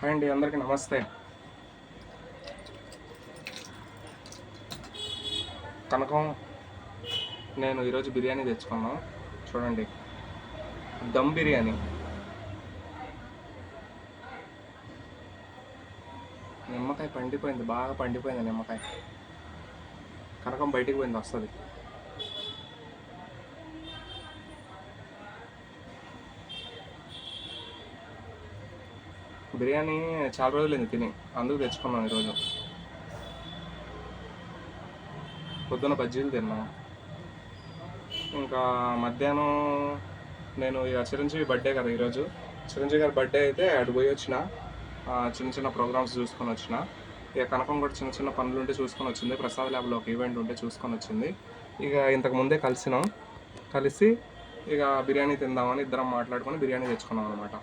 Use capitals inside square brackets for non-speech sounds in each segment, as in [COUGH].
Hi అండి అందరికీ నమస్తే. కనకం నేను ఈరోజు బిర్యానీ తెచ్చుకున్నాను చూడండి దమ్ బిర్యానీ. నిమ్మకాయ పండిపోయింది బాగా పండిపోయింది నిమ్మకాయ. కనకం బయటికి పోయింది వస్తుంది. బిర్యానీ చాలా రోజులైంది తిని అందుకు తెచ్చుకున్నాం ఈరోజు. పొద్దున బజ్జీలు తిన్నాం. ఇంకా మధ్యాహ్నం నేను ఇక చిరంజీవి బర్త్డే కదా ఈరోజు. చిరంజీవి గారి బర్త్డే అయితే అటు పోయి వచ్చిన చిన్న చిన్న ప్రోగ్రామ్స్ చూసుకొని వచ్చిన. ఇక కనకం కూడా చిన్న చిన్న పనులు ఉంటే చూసుకొని వచ్చింది. ప్రసాద్ ల్యాబ్లో ఒక ఈవెంట్ ఉంటే చూసుకొని వచ్చింది. ఇక ఇంతకు ముందే కలిసినాం. కలిసి ఇక బిర్యానీ తిందామని ఇద్దరం మాట్లాడుకొని బిర్యానీ తెచ్చుకున్నాం అనమాట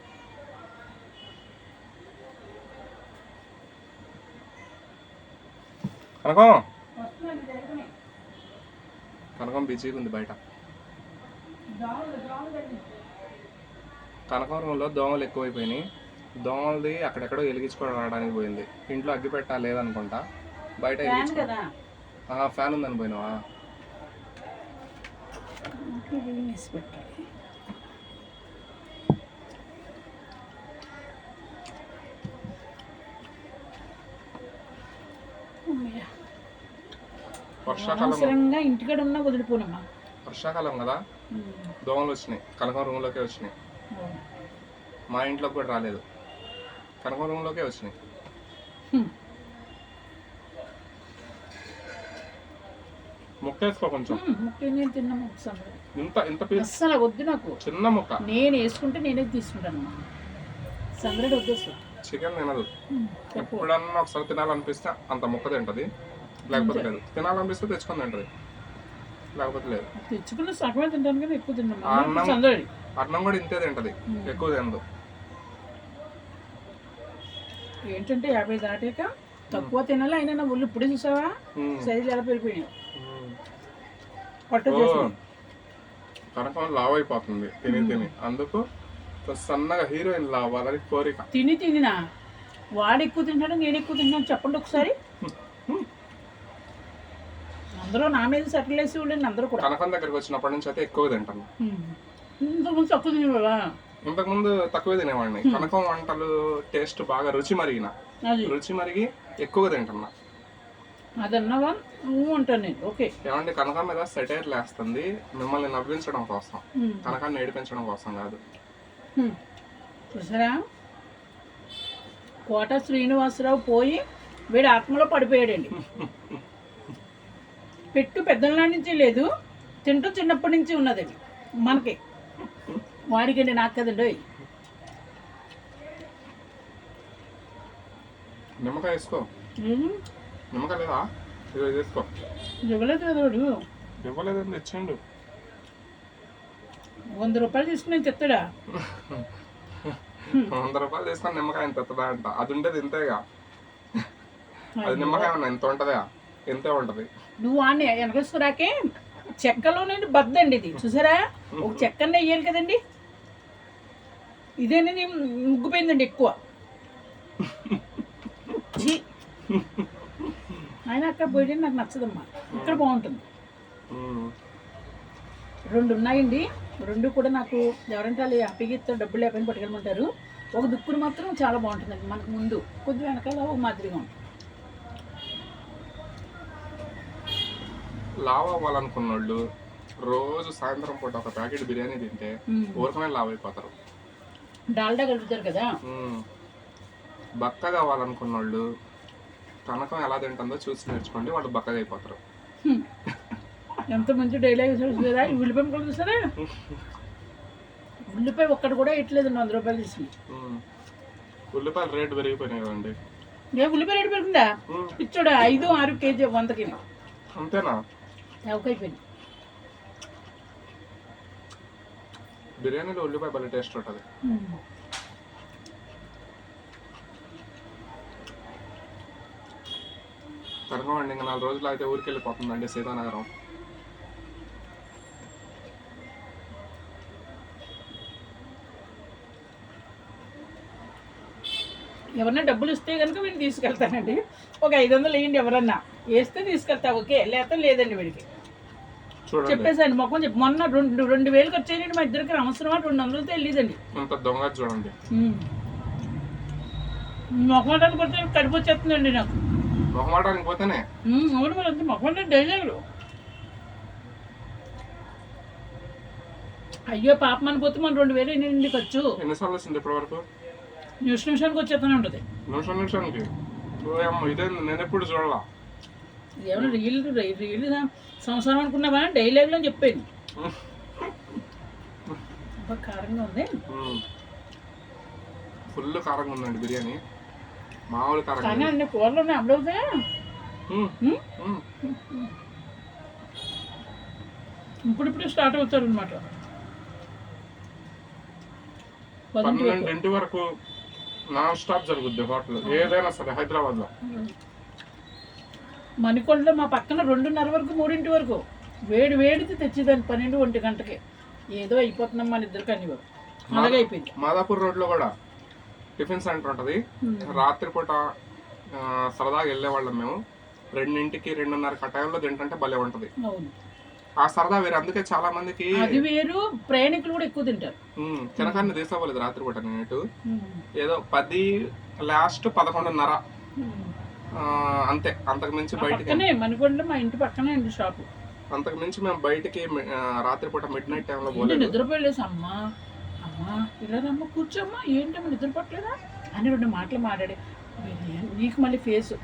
కనకం. కనకం బిజీగా ఉంది బయట. కనకం రూమ్లో దోమలు ఎక్కువైపోయినాయి. దోమలది అక్కడెక్కడో వెలిగించుకోవడం రావడానికి పోయింది. ఇంట్లో అగ్గి పెట్టా లేదనుకుంటా. బయట ఫ్యాన్ ఉందని పోయినావా వేసి పెట్టాలి అమ్మయ్య. వర్షాకాలం అనవసరంగా ఇంటికాడ ఉన్నా వదిలిపోనమ్మా. వర్షాకాలం కదా? దోమలు వచ్చినాయి. కనకం రూమ్లోకే వచ్చినాయి. మా ఇంట్లోకి కూడా రాలేదు. కనకం రూమ్లోకే వచ్చినాయి. ముక్క వేసుకో కొంచెం. నేను తిన్నాము సంగతి ఇంత ఇంత అస్సలు వద్దు నాకు. చిన్న ముక్క. నేను వేసుకుంటే నేనే తీసుకుంటాను సంగడి వద్దు చికెన్ తినదు. ఎప్పుడన్నా ఒకసారి తినాలనిపిస్తే అంత ముక్క తింటది. లేకపోతే లేదు. తినాలనిపిస్తే తెచ్చుకొని తింటది. లేకపోతే లేదు. తెచ్చుకున్న సగమే తింటాను కానీ ఎక్కువ ఆ తిన్నాము అన్నం- అన్నం కూడా ఇంతే తింటది. ఎక్కువ తినదు. ఏంటంటే యాభై దాటాక తక్కువ తినాలి. అయినా ఒళ్ళు ఇప్పుడే చూసావా. సైజులు ఎలా పెరిగిపోయినాయి. పట్టు కనకం లావ్ అయిపోతుంది. తిని తిని. అందుకు సన్నగా హీరోయిన్ లావాలని కోరిక. తిని తినినా? వాడు ఎక్కువ తింటాడు నేను ఎక్కువ తింటాను. చెప్పండి ఒకసారి. అందరూ నా మీద సెటిల్ వేసి ఉండండి అందరూ కూడా. కనకం దగ్గరికి వచ్చినప్పటి నుంచి అయితే ఎక్కువ తింటాను. ఇంతకుముందు తక్కువ తినేవాళ్ళా? ఇంతకుముందు తక్కువే తినేవాడిని. కనకం వంటలు టేస్ట్ బాగా రుచి మరిగిన. రుచి మరిగి ఎక్కువగా తింటున్నా. అది నువ్వు అంటాను. నేను ఓకే. ఏమంటే కనకం మీద సెటైర్ లేస్తుంది. మిమ్మల్ని నవ్వించడం కోసం. కనకాన్ని ఏడిపించడం కోసం కాదు. చూసారా? కోట శ్రీనివాసరావు పోయి వీడు ఆత్మలో పడిపోయాడండి. [LAUGHS] పెట్టు పెద్దల నుంచి లేదు. తింటూ చిన్నప్పటి నుంచి ఉన్నది అది. మనకి. వాడికండి నాకు కదండి నిమ్మకాయ వేసుకో. నిమ్మకాయ లేదా? ఇది వేసుకో. ఇవ్వలేదు కదా వాడు. ఇవ్వలేదని తెచ్చిండు. వంద రూపాయలు తీసుకుని నేను చెప్తాడా [LAUGHS] వంద రూపాయలు తీసుకొని నిమ్మకాయ ఇంత అంట. అది ఉండేది ఇంతేగా అది నిమ్మకాయ ఉన్న ఇంత ఉంటదా ఇంతే ఉంటది? నువ్వు వాడిని వెనకేసుకురాకే చెక్కలో నుండి బద్దండి ఇది. చూసారా? ఒక చెక్కన్న వేయాలి కదండి. ఇదేనండి ముగ్గుపోయిందండి ఎక్కువ. ఆయన అక్కడ పోయి నాకు నచ్చదమ్మా. ఇక్కడ బాగుంటుంది. రెండు ఉన్నాయండి. రెండు కూడా నాకు ఎవరంటే వాళ్ళు హ్యాపీగా ఇస్తారు డబ్బులు లేకపోయినా పట్టుకెళ్ళమంటారు. ఒక దుక్కుడు మాత్రం చాలా బాగుంటుందండి మనకు ముందు. కొద్దిగా వెనకాల ఒక మాదిరిగా ఉంటుంది. లావ్ అవ్వాలనుకున్న వాళ్ళు రోజు సాయంత్రం పూట ఒక ప్యాకెట్ బిర్యానీ తింటే. ఊరకనే లావ్ అయిపోతారు డాల్డా కలుపుతారు కదా మ్మ్. బక్కగా అవ్వాలనుకున్న వాళ్ళు కనకం ఎలా తింటుందో చూసి నేర్చుకోండి వాళ్ళు బక్కగా అయిపోతారు. ఎంత మంచి డైలాగ్ చూసారా ఈ ఉల్లిపాయ ముక్కలు చూసారా ఉల్లిపాయ ఒక్కటి కూడా ఇట్లేదు వంద రూపాయలు మ్మ్. ఉల్లిపాయల రేటు పెరిగిపోయినాయి కదండి ఏ ఉల్లిపాయ రేటు పెరిగిందా. ఇచ్చాడు ఐదు ఆరు కేజీ వందకి అంతేనా ఎవకైపోయింది బిర్యానీలో ఉల్లిపాయ భలే టేస్ట్ ఉంటుంది. కనకం అండి ఇంకా నాలుగు రోజులు అయితే ఊరికి వెళ్ళిపోతుందండి సీతానగరం. ఎవరన్నా డబ్బులు ఇస్తే కనుక వీడిని తీసుకెళ్తానండి. ఒక ఐదు వందలు వేయండి ఎవరన్నా. వేస్తే తీసుకెళ్తా ఓకే. లేకపోతే లేదండి వీడికి. చెప్పేసాను మొక్కం చెప్పి. మొన్న రెండు రెండు వేలకు వచ్చాయండి మా ఇద్దరికి అవసరమా రెండు వందలతో వెళ్ళేదండి. ఇంత దొంగ చూడండి. మొక్కడానికి కొడితే కడుపు వచ్చేస్తుందండి నాకు. మొహమాటానికి పోతేనే? అవును మరి అంతే మొక్కం అంటే డైలాగులు. అయ్యో పాపం అని పోతే మనం రెండు వేలు ఎన్ని ఖర్చు? ఎన్నిసార్లు వచ్చింది ఇప్పటి వరకు? నిమిష నిమిషానికి వచ్చేస్తూనే ఉంటుంది. నిమిషం నిమిషానికి? ఇదే నేను ఎప్పుడు చూడాల? ఏమైనా రీల్ రీల్ సంవత్సరం అనుకున్నావా? డైలాగులు అని చెప్పాను కారంగా ఉంది. ఫుల్ కారంగా ఉందండి బిర్యానీ. మామూలు కానీ ఉంది. అన్ని కూరలు ఉన్నాయి. అప్పుడవుతా. ఇప్పుడిప్పుడు స్టార్ట్ అవుతారు అనమాట పన్నెండింటి వరకు నాన్ స్టాప్ జరుగుద్ది హోటల్. ఏదైనా సరే హైదరాబాద్లో మణికొండలో మా పక్కన రెండున్నర వరకు మూడింటి వరకు. వేడి వేడిది తెచ్చేదాన్ని పన్నెండు ఒంటి గంటకి. ఏదో అయిపోతున్నాం మన ఇద్దరు కానీ అలాగే అయిపోయింది. మాదాపూర్ రోడ్లో కూడా టిఫిన్ సెంటర్ ఉంటది. రాత్రిపూట సరదాగా వెళ్ళేవాళ్ళం మేము. రెండింటికి రెండున్నర ఆ టైంలో తింటుంటే భలే ఉంటది. ఆ సరదా వేరే. అందుకే చాలా మందికి అది వేరు ప్రయాణికులు కూడా ఎక్కువ తింటారు. తినకాన్ని తీసుకోలేదు రాత్రిపూట నేటు. ఉమ్. ఏదో పది లాస్ట్ పదకొండున్నర. అంతే. అంతకు మించి ఆ బయటికి పక్కనే మణికొండలో మా ఇంటి పక్కనే అండి షాపు. అంతకు మించి మేము బయటికి ఆ, రాత్రిపూట మిడ్ నైట్ టైంలో పోలేదు. నిద్రపోయలేసి అమ్మా అమ్మా ఇలా రమ్మ కూర్చోమ్మా ఏంటమ్మా నిద్రపట్టలేదా అని రెండు మాటలు మాట్లాడి నీకు మళ్ళీ ఫేసు.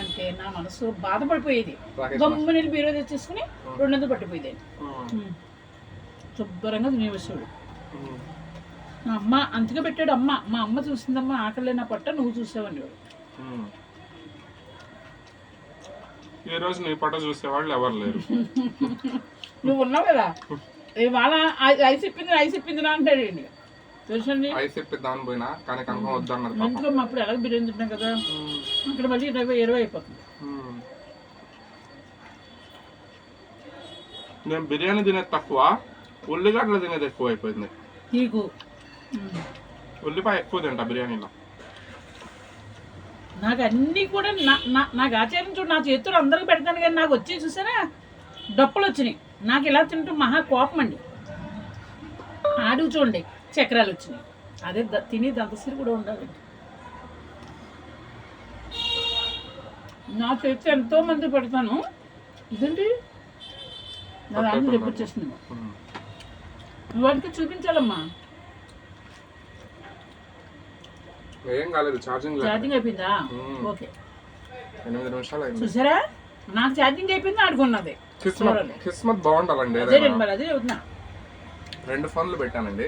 అంటే నా మనసు బాధపడిపోయేది. రాకేష్ నీళ్ళు బీరో తెచ్చేసుకుని రెండు వందలు పట్టిపోయేది ఉమ్, శుభ్రంగా తినేసేవాడు. ఉమ్, మా అమ్మ అంతగా పెట్టాడు అమ్మ. మా అమ్మ చూసిందమ్మా ఆకలి నా పట్ట నువ్వు చూసావండి ఉమ్. ఈ రోజు నీ పట్ట చూసేవాళ్ళు ఎవరు లేరు. నువ్వు ఉన్నావు కదా? ఇవాళ ఐ- ఐస్ ఇప్పింది ఐస్ ఇప్పింది రా అంటాడు ఏంటి తెలుసండి ఐస్ ఇప్పిద్దామని పోయినా కానీ కనుక పాపం. ఎందుకో మా అప్పుడు ఎలా బిర్యానీ తింటాం కదా? ఉమ్, అక్కడ మళ్ళీ ఇరవై ఇరవై అయిపోతుంది. నేను బిర్యానీ తినేది తక్కువ ఉల్లిగడ్డలు తినేది ఎక్కువ అయిపోయింది. నీకు ఉల్లిపాయ ఎక్కువ తింటా బిర్యానీలో. నాకు అన్నీ కూడా నా నాకు ఆచారం చూడు నా చేతులు అందరికి పెడతాను కానీ నాకు వచ్చి చూసారా? డప్పులు వచ్చినాయి. నాకు ఇలా తింటూ మహా కోపం అండి. ఆడు చూడండి చక్రాలు వచ్చినాయి. అదే తిని దంతసిరి కూడా ఉండాలండి నా చేతి ఎంతో మంది పెడతాను. ఇదండి నా దాంట్లో చెప్పు వచ్చేసింది. ఉమ్. వాడికి చూపించాలమ్మా. ఏం కాలేదు ఛార్జింగ్ ఛార్జింగ్ అయిపోయిందా. ఓకే. ఎనిమిది నిమిషాలు అయింది. చూసారా? నాకు ఛార్జింగ్ అయిపోయింది ఆడుకున్నది. కిస్మత్ కిస్మత్ బాగుండాలండి అదే మరి అదే అవుతున్నా రెండు ఫోన్లు పెట్టానండి.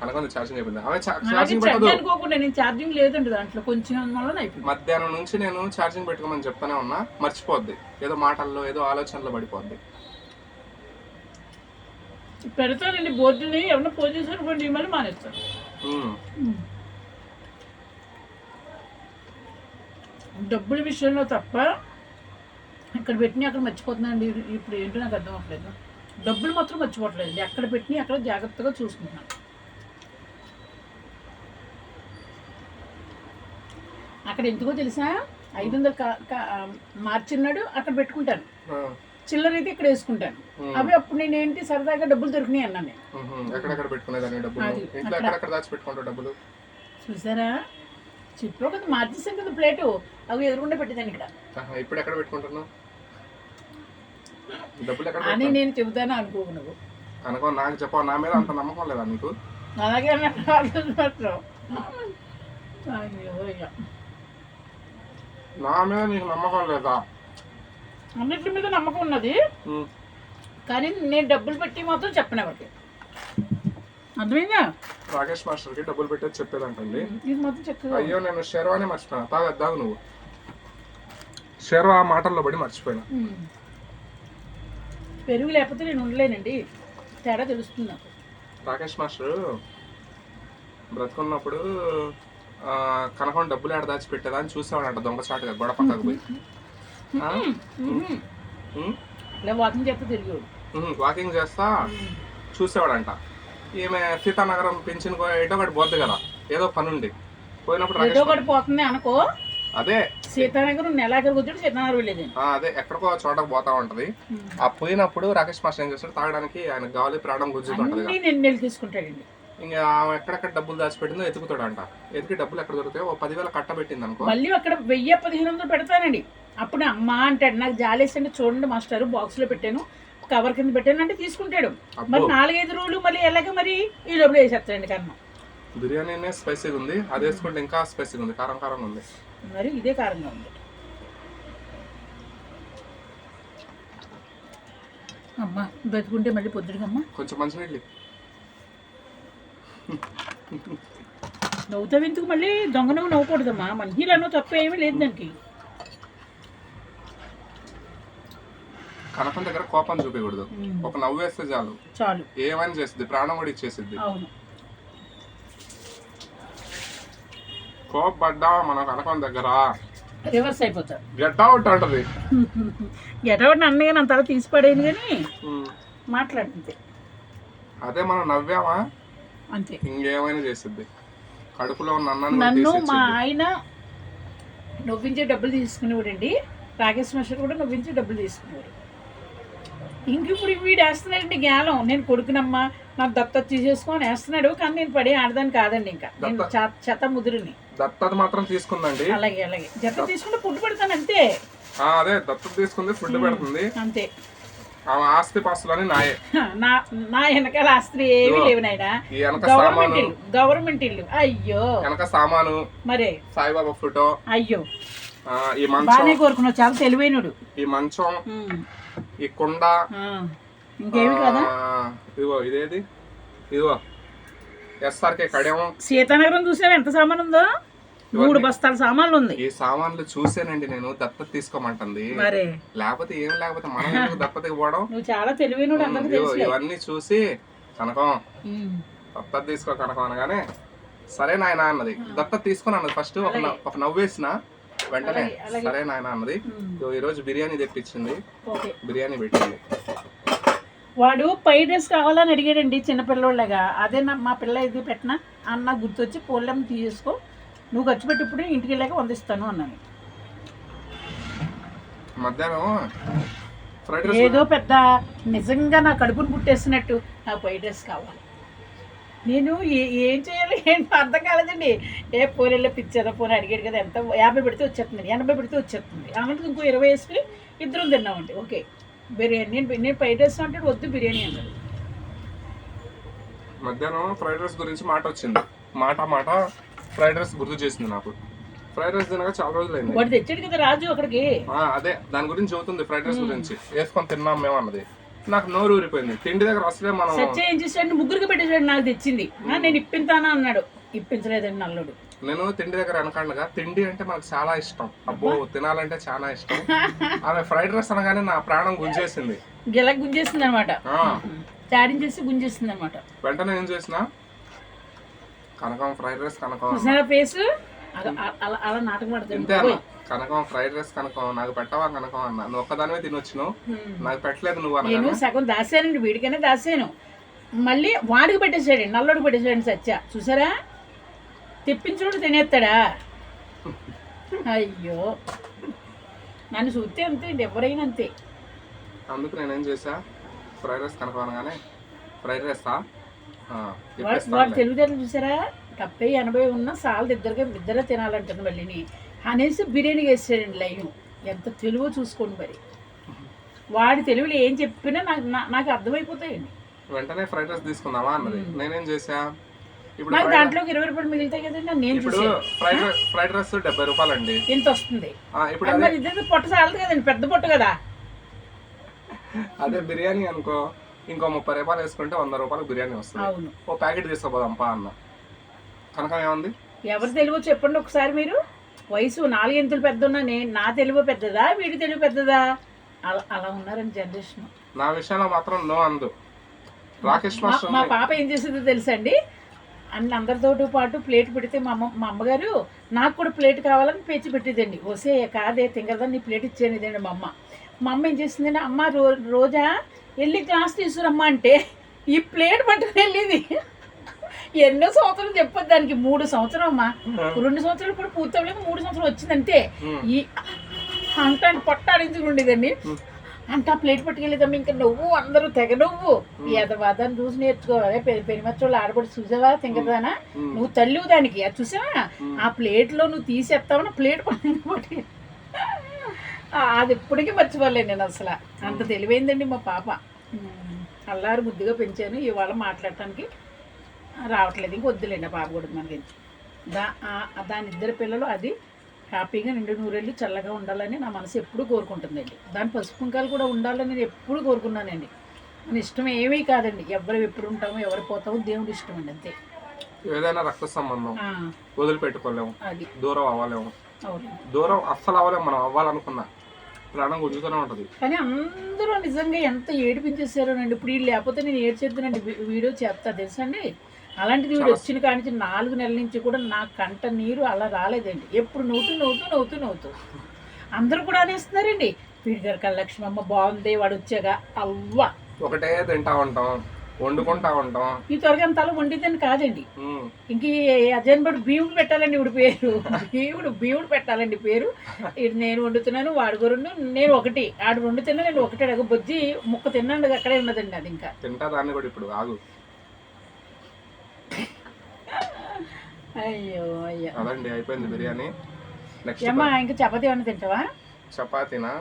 కనుక ఛార్జింగ్ అయిపోయింది. ఆమె ఛార్జింగ్ పెట్టదు. అనుకోకుండా నేను ఛార్జింగ్ లేదండి దాంట్లో కొంచెం వల్ల అయిపోయింది. మధ్యాహ్నం నుంచి నేను ఛార్జింగ్ పెట్టుకోమని చెప్తానే ఉన్నా మర్చిపోద్ది. ఏదో మాటల్లో ఏదో ఆలోచనలో పడిపోద్ది. పెడతానండి బోర్డుని ఎవరైనా పోజ్ చేశారు కొన్ని మళ్ళీ మానేస్తాను. డబ్బుల విషయంలో తప్ప ఇక్కడ పెట్టిన అక్కడ మర్చిపోతున్నానండి. ఇప్పుడు ఏంటో నాకు అర్థం అవ్వట్లేదు. డబ్బులు మాత్రం మర్చిపోవట్లేదు ఎక్కడ పెట్టిన అక్కడ జాగ్రత్తగా చూసుకుంటున్నాను. అక్కడ ఎందుకో తెలుసా? ఐదు వందలు మార్చిన్నాడు అక్కడ పెట్టుకుంటాను. చిల్లర అయితే ఇక్కడ వేసుకుంటాను. అవి అప్పుడు నేను ఏంటి సరదాగా డబ్బులు దొరికినాయి అన్నాను నేను. చూసారా? చెప్పావు కదా మార్చేసాం కదా ప్లేటు. అవి ఎదురుకుండా పెట్టేదాన్ని ఇక్కడ. ఇప్పుడు ఎక్కడ పెట్టుకుంటున్నావు? డబ్బులు ఎక్కడ అని పెడతావు? నేను చెబుతాను అనుకోకు నువ్వు. అనుకో నాకు చెప్పావు? నా మీద అంత నమ్మకం లేదా నీకు? అలాగే. అయ్యో ఇక. నా మీద నీకు నమ్మకం లేదా? అన్నిటి మీద నమ్మకం ఉన్నది. ఉమ్. కానీ నేను డబ్బులు పెట్టి మాత్రం చెప్పను ఎవరికి. అర్థమైందా? రాకేష్ మాస్టర్కి డబ్బులు పెట్టేది చెప్పేదంటండి. ఇది మాత్రం చక్కగా అయ్యో నేను షెర్వానే మర్చిపోయినా తాగద్దాగు నువ్వు. షెర్వా మాటల్లో పడి మర్చిపోయినా. ఉమ్. పెరుగు లేకపోతే నేను ఉండలేనండి. తేడా తెలుస్తుంది నాకు. రాకేష్ మాస్టర్ బ్రతుకున్నప్పుడు ఆ, కనకం డబ్బులు ఆడ దాచి పెట్టేదా అని చూసేవాడంట దొంగచాటుగా గొడవ పక్కకు పోయి. ఆ? ఉహుం. ఉమ్? ఇలా వాకింగ్ చేస్తే ఉమ్, వాకింగ్ చేస్తా చూసేవాడంట. ఈమె సీతానగరం పెంచిన ఏటో ఒకటి పోద్ది కదా. ఏదో పని ఉంది పోయినప్పుడు ఏదో ఒకటి పోతుంది అనుకో. అదే. సీతానగర్ నెలాఖరు కూర్చొని సీతానగర్ వెళ్ళేదండి ఆ, అదే. ఎక్కడికో చోటకు పోతా ఉంటది. ఆ పోయినప్పుడు రాకేష్ మాస్టర్ ఏం చేస్తాడు? తాగడానికి ఆయన గాలి ప్రాణం గుంజుతుంటది అన్ని నేను తీసుకుంటాడండి. ఇంకా ఆమె ఎక్కడెక్కడ డబ్బులు దాచిపెట్టిందో ఎతుకుతాడంట ఎతికి డబ్బులు ఎక్కడ దొరుకుతాయో ఓ పదివేల కట్టబెట్టింది అనుకో. మళ్ళీ అక్కడ వెయ్యి పదిహేను వందలు పెడతానండి. అప్పుడు అమ్మ అంటాడు నాకు జాలేసండి చూడండి మాస్టర్ బాక్స్లో పెట్టాను. కవర్ కింద పెట్టాను అంటే తీసుకుంటాడు మరి నాలుగైదు రోజులు మళ్ళీ ఎలాగ మరి ఈ లోపల వేసేస్తాడండి కన్నం బిర్యానీనే స్పైసీగా ఉంది. అది వేసుకుంటే ఇంకా స్పైసీగా ఉంది. కారం కారంగా ఉంది. మరి ఇదే కారంగా ఉంది. అమ్మ బతుకుంటే మళ్ళీ పొద్దుడికమ్మ కొంచెం మంచినీళ్ళు ఇవ్వు. నవ్వుతావు ఎందుకు మళ్ళీ? దొంగ నవ్వు నవ్వకూడదమ్మా. మంచిలో తప్ప ఏమీ లేదు దానికి. కనకం దగ్గర కోపం చూపించకూడదు ఒక నవ్వు వేస్తే చాలు. చాలు. ఏమని చేస్తుంది ప్రాణం కూడా ఇచ్చేసిద్ది. అవును. కోపడ్డా మన కనకం దగ్గర. రివర్స్ అయిపోతాడు గెట్ అవుట్ అంటది. ఎటువంటి అన్నయ్య నా తల తీసి పడేది కానీ. మాట్లాడుతుంది. అదే మనం నవ్వామా? అంతే. ఇంకేమైనా చేసిద్ది. కడుపులో ఉన్న నన్ను మా. ఆయన నవ్వించే డబ్బులు తీసుకునేవాడండి. రాకేష్ మాస్టర్ కూడా నవ్వించే డబ్బులు తీసుకునేవాడు. ఇంక ఇప్పుడు వీడు వేస్తున్నాడండి జ్ఞానం. నేను కొడుకునమ్మా నాకు దత్తత తీసేసుకొని వేస్తున్నాడు. కానీ నేను పడే ఆడదాన్ని కాదండి ఇంకా. నేను దత్త- చెత్త ముదురుని దత్తత మాత్రం తీసుకుందండి. అలాగే అలాగే. జత తీసుకుంటే పుట్టు పెడతాను అంతే. అదే దత్తత తీసుకుంది ఫుడ్ పెడుతుంది. అంతే. ఆమె ఆస్తి పాస్తులని నాయే. నా నా వెనకాల ఆస్తి ఏమీ. లేవు నాయన. గవర్నమెంట్ ఇల్లు గవర్నమెంట్ ఇల్లు. అయ్యో. వెనక సామాను. మరే. సాయిబాబా ఫోటో. అయ్యో. ఈ మంచం. బాగానే కోరుకున్నావు చాలా తెలివైనడు. ఈ మంచం. ఈ కుండ ఇంకేమి కదా? ఇదిగో ఇదేది? ఇదిగో ఎస్ఆర్కే కడెం సీతానగరం చూసావు? ఎంత సామాన్ ఉందో? మూడు బస్తాల సామాన్లు ఉంది. ఈ సామాన్లు చూసానండి నేను దత్తత తీసుకోమంటుంది. లేకపోతే ఏం లేకపోతే మనం [LAUGHS] ఎందుకు దత్తతకి పోవడం? నువ్వు చాలా తెలుసు ఇవన్నీ చూసి కనకం. దత్తత తీసుకో కనకం అనగానే సరే నాయన అన్నది. దత్తత తీసుకొని అన్నది ఫస్ట్ ఒక నవ్వేసిన. వెంటనే. సరే నాయన అన్నది. ఈ రోజు బిర్యానీ తెప్పించింది. ఓకే. బిర్యానీ పెట్టింది. వాడు పై డ్రెస్ కావాలని అడిగాడండి చిన్నపిల్లోళ్ళగా అదే నా మా పిల్ల ఇది పెట్టినా అన్న గుర్తొచ్చి పోలెం తీసుకో నువ్వు ఖర్చు పెట్టి ఇప్పుడు ఇంటికి వెళ్ళాక వందిస్తాను అన్నాను మధ్యాహ్నం ఫ్రైడ్ రైస్ ఏదో పెద్ద నిజంగా నా కడుపును పుట్టేసినట్టు నా పై డ్రెస్ కావాలి. నేను ఏ- ఏం చేయాలి ఏంటి అర్థం కాలేదండి. ఏ పోలేళ్ళ పిచ్చేదా పోనీ అడిగాడు కదా ఎంత యాభై పెడితే వచ్చేస్తుంది ఎనభై పెడితే వచ్చేస్తుంది. అలాంటి ఇంకో ఇరవై వేసుకుని ఇద్దరం తిన్నామండి. ఓకే. బిర్యానీ నేను నేను ఫ్రైడ్ రైస్ అంటే వద్దు బిర్యానీ అన్నాడు. మధ్యాహ్నం ఫ్రైడ్ రైస్ గురించి మాట వచ్చింది. మాట మాట ఫ్రైడ్ రైస్ గుర్తు చేసింది నాకు. ఫ్రైడ్ రైస్ తినక చాలా రోజులైంది. వాడు తెచ్చాడు కదా రాజు అక్కడికి. అదే దాని గురించి చెబుతుంది ఫ్రైడ్ రైస్ గురించి. వేసుకొని తిన్నాం మేము అన్నది. నాకు నోరు ఊరిపోయింది. తిండి దగ్గర అసలే మనం సత్య ఏం చేశాడు ముగ్గురికి పెట్టేశాడు నాకు తెచ్చింది. ఆ, నేను ఇప్పింతానా అన్నాడు. ఇప్పించలేదండి నల్లుడు. నేను తిండి దగ్గర అనకండగా తిండి అంటే మనకు చాలా ఇష్టం. అబ్బో తినాలంటే చాలా ఇష్టం. [LAUGHS] ఆమె ఫ్రైడ్ రైస్ అనగానే నా ప్రాణం గుంజేసింది. గిల గుంజేసింది అనమాట ఆ, చాడించేసి గుంజేసింది అనమాట వెంటనే ఏం చేసిన కనకం ఫ్రైడ్ రైస్ కనకం చూసారా ఫేస్? అలా అలా నాటకం ఇంతే అన్న. పడుతుంది కనకం ఫ్రైడ్ రైస్ కనకం నాకు పెట్టవా కనకం అన్న. నువ్వు ఒక్కదానివే తినొచ్చును నాకు పెట్టలేదు నువ్వు నేను సగం దాసానండి వీడికైనా దాసాను. మళ్ళీ వాడికి పెట్టేశాడు నల్లోడికి పెట్టేశాడు సత్య. చూసారా? తెప్పించుడు తినేస్తాడా? అయ్యో. నన్ను చూస్తే అంతే అండి ఎవరైనా అంతే. అందుకు నేనేం చేసా ఫ్రైడ్ రైస్ కనకం అనగానే ఫ్రైడ్ రైసా? ఆ, వాడు వాడు ఇప్పిస్తానులే. తెలివితేటలు చూసారా? డెబ్బై ఎనభై ఉన్న సాల్ ఇద్దరుగా ఇద్దరే తినాలంటుంది మళ్ళీని. అనేసి బిర్యానీ వేసాడండి లైవ్ ఎంత తెలివో చూసుకోండి మరి. వాడి తెలివిలో ఏం చెప్పినా నాకు నాకు అర్థమైపోతాయండి. వెంటనే ఫ్రైడ్ రైస్ తీసుకుందామా అన్నది. నేనేం చేసా ఇప్పుడు నాకు దాంట్లోకి ఇరవై రూపాయలు మిగులుతాయి కదండి నేను ఇప్పుడు ఫ్రైడ్ రైస్ ఫ్రైడ్ రైస్ డెబ్బై రూపాయలండి. ఎంత వస్తుంది? ఇప్పుడు మరి ఇదే పొట్ట చాలదు కదండి పెద్ద పొట్ట కదా. అదే బిర్యానీ అనుకో ఇంకో ముప్పై రూపాయలు వేసుకుంటే వంద రూపాయలు బిర్యానీ వస్తుంది. ఓ ప్యాకెట్ తీసుకోపోదాంపా అన్న. కనకం ఏముంది? ఎవరు తెలివో చెప్పండి ఒకసారి మీరు. వయసు నాలుగింతలు పెద్ద ఉన్నా నేను నా తెలివి పెద్దదా వీడి తెలివి పెద్దదా? అలా అలా ఉన్నారండి జనరేషన్. నా విషయంలో మాత్రం నో అందు. రాకేష్ మా పాప ఏం చేసేదో తెలుసండి? అన్ని అందరితో పాటు ప్లేట్ పెడితే మా అమ్మ మా అమ్మగారు నాకు కూడా ప్లేట్ కావాలని పేచి పెట్టేదండి వసే కాదే తింగరదా నీ ప్లేట్ ఇచ్చాను ఇదండి మా అమ్మ. మా అమ్మ ఏం చేసిందండి అమ్మ రో రోజా వెళ్ళి గ్లాస్ తీసుకురమ్మా అంటే ఈ ప్లేట్ పట్టుకుని వెళ్ళేది ఎన్నో సంవత్సరాలు చెప్పొద్దు దానికి. మూడు సంవత్సరం అమ్మా. రెండు సంవత్సరాలు కూడా పూర్తి అవ్వలేదు మూడు సంవత్సరాలు వచ్చింది అంతే. ఈ అంట పట్టాడించుకుని ఉండేదండి. అంట ప్లేట్ పట్టుకెళ్ళేదమ్మా ఇంకా నువ్వు అందరూ తెగ నువ్వు. ఈ అదవాదాన్ని చూసి నేర్చుకోవాలి. పెరిమచ్చోళ్ళు ఆడబడి చూసావా తింగదానా. నువ్వు తల్లివు దానికి. అది చూసావా. ఆ. ప్లేట్లో నువ్వు తీసేస్తావని ప్లేట్ పట్టుకుని అది ఇప్పటికీ మర్చిపోలేను నేను అసలు. అంత తెలివైందండి మా పాప. అల్లారు ముద్దుగా పెంచాను ఇవాళ మాట్లాడటానికి. రావట్లేదు. ఇంక వద్దులేండి ఆ పాప కూడా మనకి దా దాని ఇద్దరు పిల్లలు అది హ్యాపీగా నిండు నూరెళ్ళి చల్లగా ఉండాలని నా మనసు ఎప్పుడూ కోరుకుంటుందండి. దాని పసుపు కుంకాలు కూడా ఉండాలని నేను ఎప్పుడు కోరుకున్నానండి. మన ఇష్టం ఏమీ కాదండి. ఎవరు ఎప్పుడు ఉంటామో ఎవరు పోతామో దేవుడి ఇష్టం అండి అంతే. ఏదైనా రక్త సంబంధం వదిలిపెట్టుకోలేము. అది. దూరం అవ్వలేము. అవును. దూరం అస్సలు అవ్వలేము. మనం అవ్వాలనుకున్నా ప్రాణం గుంజుతూనే ఉంటది. కానీ అందరూ నిజంగా ఎంత ఏడిపించేసారోనండి ఇప్పుడు వీళ్ళు లేకపోతే నేను ఏడ్చేద్దానండి. వీడియో చేస్తా. తెలుసా అండి? అలాంటిది వీడు వచ్చిన కాడి నుంచి నాలుగు నెలల నుంచి కూడా నా కంట నీరు అలా రాలేదండి. ఎప్పుడు నవ్వుతూ నవ్వుతూ నవ్వుతూ నవ్వుతూ అందరూ కూడా అనేస్తున్నారండి. వీడి గారు కలక్ష్మి అమ్మ బాగుంది వాడు వచ్చాక అవ్వ. ఒకటే తింటా ఉంటాం వండుకుంటా ఉంటాం. ఈ త్వరగా అంత అలా వండిద్దని కాదండి. ఇంక అజయన్ బడు భీముడు పెట్టాలండి ఇప్పుడు పేరు. భీముడు భీముడు పెట్టాలండి పేరు. ఇది నేను వండుతున్నాను వాడు రెండు నేను ఒకటి. ఆడు రెండు తిన్నా నేను ఒకటే అడుగు బొజ్జి ముక్క తిన్నాను అక్కడే ఉన్నదండి అది ఇంకా. తింటా దాన్ని కూడా ఇప్పుడు ఆగు. అయ్యో అయ్యో. అదండి అయిపోయింది బిర్యానీ. నెక్స్ట్ ఏమ్మా ఇంకా చపాతీ ఏమైనా తింటావా? చపాతీనా?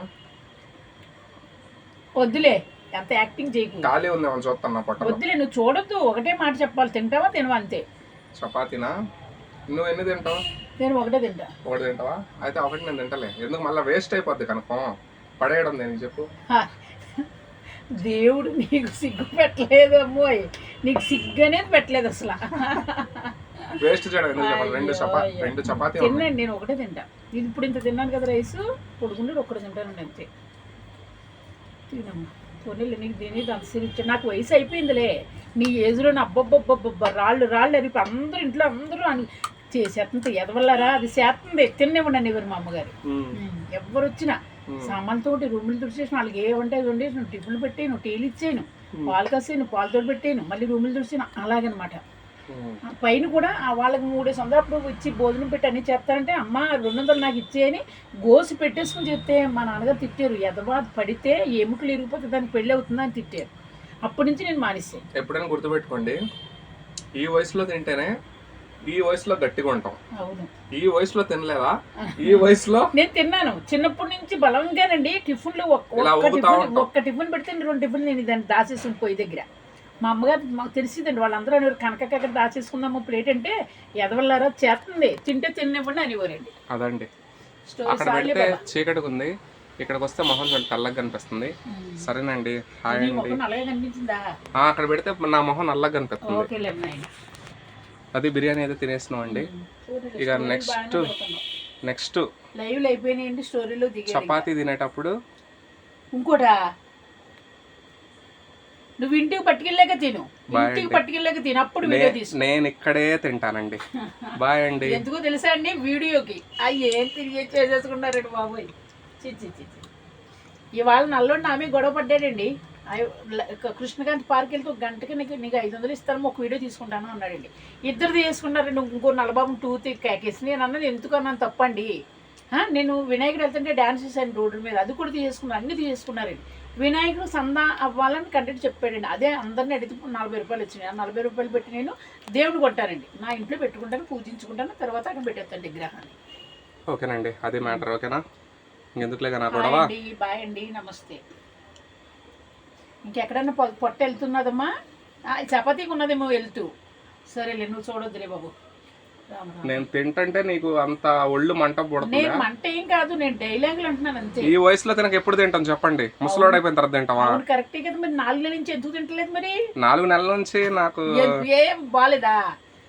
వద్దులే ఎంత యాక్టింగ్ చేయకు. ఖాళీ ఉంది ఏమని చూస్తాను నా పొట్టలో వద్దులే నువ్వు చూడొద్దు ఒకటే మాట చెప్పాలి తింటావా తినవా అంతే. చపాతీనా? నువ్వు ఎన్ని తింటావు? నేను ఒకటే తింటా. ఒకటి తింటావా? అయితే ఒకటి నేను తింటలే. ఎందుకు మళ్ళీ వేస్ట్ అయిపోద్ది కనుక పడేయడం నేను చెప్పు. దేవుడు నీకు సిగ్గు పెట్టలేదు అమ్మోయ్ నీకు సిగ్గు అనేది పెట్టలేదు అసలు. వేస్ట్ చేయడం ఎందుకు చెప్పాలి? రెండు చపా అయ్యో. రెండు చపాతీ తిన్నాను నేను ఒకటే తింటా. ఇది ఇప్పుడు ఇంత తిన్నాను కదా రైస్ కొడుకుంటే ఒక్కడే తింటానండి అంతే. తినమ్మా. పోనీలే నీకు దీని అంత నాకు వయసు అయిపోయిందిలే. నీ ఏజ్లో అబ్బబ్బబ్బబ్బ రాళ్ళు రాళ్ళు అరిపి అందరూ ఇంట్లో అందరూ అని చేసేస్తుంది ఎదవల్లారా? అది చేస్తుంది తిన్నివ్వండి ఎవరు మా అమ్మగారు. ఎవరు వచ్చినా ఉమ్, సామాన్లతోటి రూములు తుడిచేసిన వాళ్ళకి ఏ వంట వండి నువ్వు టిఫిన్లు పెట్టాను టీలు ఇచ్చాను పాలు కాసాను పాలతో పెట్టాను మళ్ళీ రూములు తుడిచాను అలాగనమాట. పైన కూడా ఆ వాళ్ళకి మూడేసి వందలు అప్పుడు ఇచ్చి భోజనం పెట్టి అన్ని చేస్తారంటే అమ్మ రెండు వందలు నాకు ఇచ్చేయని గోసి పెట్టేసుకుని చెప్తే మా నాన్నగారు తిట్టారు. ఎదవా పడితే ఎముకలు ఇరిగిపోతే దానికి పెళ్ళి అవుతుందని తిట్టారు. అప్పటి నుంచి నేను మానేసాను ఎప్పుడైనా గుర్తుపెట్టుకోండి ఈ వయసులో తింటేనే ఈ వయసులో గట్టిగా ఉంటాం. ఈ వయసులో తినలేదా? ఈ వయసులో? నేను తిన్నాను. చిన్నప్పటి నుంచి బలంగానండి. టిఫిన్లు ఒక్క టిఫిన్ ఉంటాం. ఒక్క టిఫిన్ పెడితే రెండు టిఫిన్ నేను దాన్ని దాచేసుకుని పోయి దగ్గర. మా అమ్మగారు మాకు తెలిసిందండి వాళ్ళందరూ అనేవారు కనకక్కడ దాచేసుకుందాము ప్లేట్ అంటే ఎదవల్లారా చేస్తుంది తింటే తినివ్వండి అనేవారండి. అదండి. అక్కడ పెడితే చీకటిగా ఉంది ఇక్కడికి వస్తే మొహం చూడండి తెల్లగా కనిపిస్తుంది. సరేనండి హాయ్ అండి. అక్కడ పెడితే నా మొహం నల్లగా కనిపిస్తుంది. అది బిర్యానీ అయితే తినేసినాం అండి ఇక నెక్స్ట్ నెక్స్ట్ లైవ్ అయిపోయినాయండి స్టోరీలో చపాతీ తినేటప్పుడు ఇంకోటా? నువ్వు ఇంటికి పట్టుకెళ్ళాక తిను. ఇంటికి. పట్టుకెళ్ళాక తిను. అప్పుడు వీడియో తీసు నేను ఇక్కడే తింటానండి. బాయ్ అండి. ఎందుకో తెలుసా అండి? వీడియోకి. అవి ఏం తిరిగి చేసేసుకున్నారండి బాబోయ్. చి చి చి చి. ఇవాళ నల్లోండి ఆమె గొడవ పడ్డాడండి. అయ్యో, కృష్ణకాంత్ పార్క్ వెళ్తే ఒక గంటకి నీకు నీకు ఐదు వందలు ఇస్తాను ఒక వీడియో తీసుకుంటాను అన్నాడండి. ఇద్దరు తీసుకున్నారండి ఇంకో నలబాబు టూత్ కేకేసి నేను అన్నది ఎందుకు అన్నాను తప్పండి? నేను వినాయకుడు వెళ్తుంటే డ్యాన్స్ చేశాను రోడ్డు మీద. అది కూడా తీసుకున్నాను అన్ని తీసుకున్నారండి వినాయకుడు సందా అవ్వాలని కంటెంట్ చెప్పాడండి. అదే అందరిని అడిగితే నలభై రూపాయలు వచ్చినాయి. ఆ నలభై రూపాయలు పెట్టి నేను దేవుడు కొట్టానండి. నా ఇంట్లో పెట్టుకుంటాను పూజించుకుంటాను తర్వాత అక్కడ పెట్టేస్తాను విగ్రహాన్ని. ఓకేనండి. అది మ్యాటర్ ఓకేనా? ఇంకెందుకులే నా బాయ్ అండి నమస్తే. ఇంకెక్కడన్నా పొట్ట వెళ్తున్నదమ్మా? చపాతీకి ఉన్నదేమో వెళ్తూ. సరేలే నువ్వు చూడొద్దులే బాబు. నేను తింటంటే నీకు అంత ఒళ్ళు మంట నేను పుడుతుందా మంట ఏం కాదు నేను డైలాగులు అంటున్నాను అంతే. ఈ వయసులో తినక ఎప్పుడు తింటాం చెప్పండి. ముసలోడు అయిపోయిన తర్వాత తింటావా? అవును కరెక్టే కదా మరి. నాలుగు నెలల నుంచి ఎందుకు తింటలేదు మరి? నాలుగు నెలల నుంచి నాకు ఏ- ఏం బాలేదా?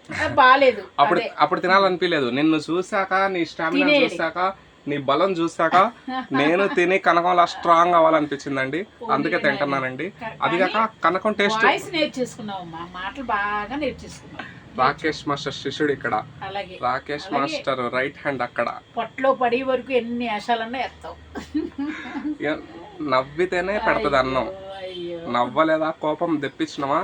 ఆ, బాలేదు. అప్పుడు అప్పుడు తినాలనిపించలేదు నిన్ను చూసాక నీ స్టామినా. చూసాక నీ బలం చూసాక [LAUGHS] నేను తిని కనకంలా స్ట్రాంగ్ అవ్వాలనిపించిందండి. అందుకే తింటున్నానండి. అది కాక కనకం టేస్ట్. వాయిస్ నేర్చేసుకున్నావమ్మా మాటలు బాగా నేర్చేసుకున్నావు. రాకేష్ మాస్టర్ శిష్యుడు ఇక్కడ. అలాగే. రాకేష్. మాస్టర్ రైట్ హ్యాండ్ అక్కడ. పొట్టలో పడే వరకు ఎన్ని వేషాలన్నా ఎత్తావు నవ్వితేనే పెడతది అన్నం. నవ్వలేదా? కోపం తెప్పించినవా?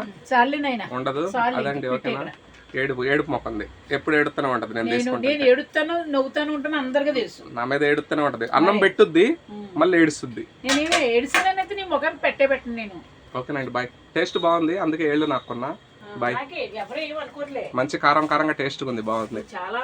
ఉండదు. అదండి ఓకేనా? ఏడుపు ఏడుపు మొక్కంది. ఎప్పుడు ఏడుతూనే ఉంటది? నేను నేను ఏడుస్తాను నవ్వుతాను ఉంటాను అందరికీ తెలుసు. నా మీద ఏడుతూనే ఉంటది. అన్నం పెట్టుద్ది. మళ్ళీ ఏడుస్తుంది నేనేమి ఏడిసినానైతే నీ ముఖాన్ని పెట్టే పెట్టను నేను. ఓకేనండి బాయ్. టేస్ట్ బాగుంది అందుకే ఏళ్ళు నాకున్నా. బాయ్ మంచి కారం కారంగా టేస్ట్ ఉంది బాగుంది. చాలా